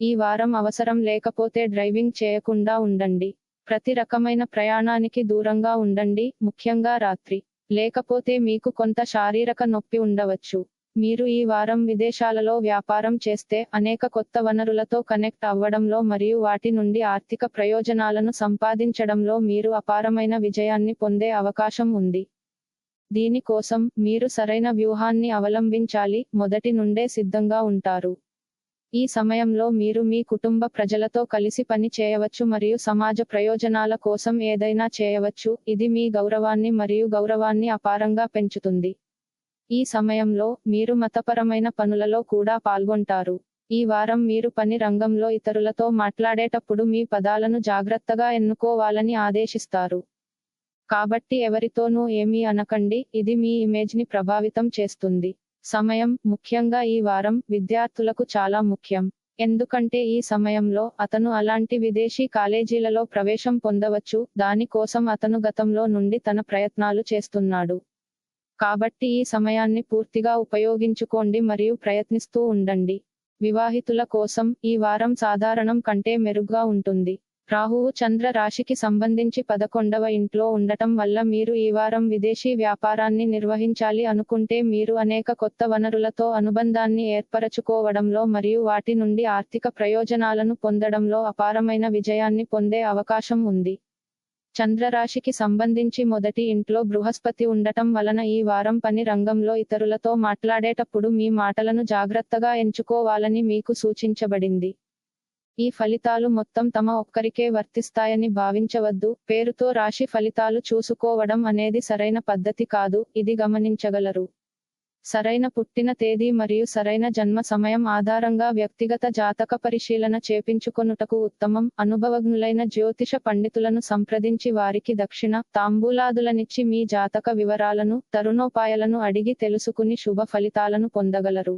ఈ వారం అవసరం లేకపోతే డ్రైవింగ్ చేయకుండా ఉండండి. ప్రతి రకమైన ప్రయాణానికి దూరంగా ఉండండి ముఖ్యంగా రాత్రి. లేకపోతే మీకు కొంత శారీరక నొప్పి ఉండవచ్చు. మీరు ఈ వారం విదేశాలలో వ్యాపారం చేస్తే అనేక కొత్త వనరులతో కనెక్ట్ అవ్వడంలో మరియు వాటి నుండి ఆర్థిక ప్రయోజనాలను సంపాదించడంలో మీరు అపారమైన విజయాన్ని పొందే అవకాశం ఉంది. దీని కోసం మీరు సరైన వ్యూహాన్ని అవలంబించాలి మొదటి నుండే సిద్ధంగా ఉంటారు. ఈ సమయంలో మీరు మీ కుటుంబ ప్రజలతో కలిసి పని చేయవచ్చు మరియు సమాజ ప్రయోజనాల కోసం ఏదైనా చేయవచ్చు. ఇది మీ గౌరవాన్ని మరియు గౌరవాన్ని అపారంగా పెంచుతుంది. ఈ సమయంలో మీరు మతపరమైన పనులలో కూడా పాల్గొంటారు. ఈ వారం మీరు పని రంగంలో ఇతరులతో మాట్లాడేటప్పుడు మీ పదాలను జాగ్రత్తగా ఎన్నుకోవాలని ఆదేశిస్తారు. కాబట్టి ఎవరితోనూ ఏమీ అనకండి. ఇది మీ ఇమేజ్ని ప్రభావితం చేస్తుంది. సమయం ముఖ్యంగా ఈ వారం విద్యార్థులకు చాలా ముఖ్యం. ఎందుకంటే ఈ సమయంలో అతను అలాంటి విదేశీ కాలేజీలలో ప్రవేశం పొందవచ్చు దాని కోసం అతను గతంలో నుండి తన ప్రయత్నాలు చేస్తున్నాడు. కాబట్టి ఈ సమయాన్ని పూర్తిగా ఉపయోగించుకోండి మరియు ప్రయత్నిస్తూ ఉండండి. వివాహితుల కోసం ఈ వారం సాధారణం కంటే మెరుగ్గా ఉంటుంది. రాహువు చంద్ర రాశికి సంబంధించి పదకొండవ ఇంట్లో ఉండటం వల్ల మీరు ఈ వారం విదేశీ వ్యాపారాన్ని నిర్వహించాలి అనుకుంటే మీరు అనేక కొత్త వనరులతో అనుబంధాన్ని ఏర్పరచుకోవడంలో మరియు వాటి నుండి ఆర్థిక ప్రయోజనాలను పొందడంలో అపారమైన విజయాన్ని పొందే అవకాశం ఉంది. చంద్రరాశికి సంబంధించి మొదటి ఇంట్లో బృహస్పతి ఉండటం వలన ఈ వారం పని రంగంలో ఇతరులతో మాట్లాడేటప్పుడు మీ మాటలను జాగ్రత్తగా ఎంచుకోవాలని మీకు సూచించబడింది. ఈ ఫలితాలు మొత్తం తమ ఒక్కరికే వర్తిస్తాయని భావించవద్దు. పేరుతో రాశి ఫలితాలు చూసుకోవడం అనేది సరైన పద్ధతి కాదు ఇది గమనించగలరు. సరైన పుట్టిన తేదీ మరియు సరైన జన్మ సమయం ఆధారంగా వ్యక్తిగత జాతక పరిశీలన చేపించుకొనుటకు ఉత్తమం. అనుభవజ్ఞులైన జ్యోతిష పండితులను సంప్రదించి వారికి దక్షిణ తాంబూలాదులనిచ్చి మీ జాతక వివరాలను తరుణోపాయాలను అడిగి తెలుసుకుని శుభ ఫలితాలను పొందగలరు.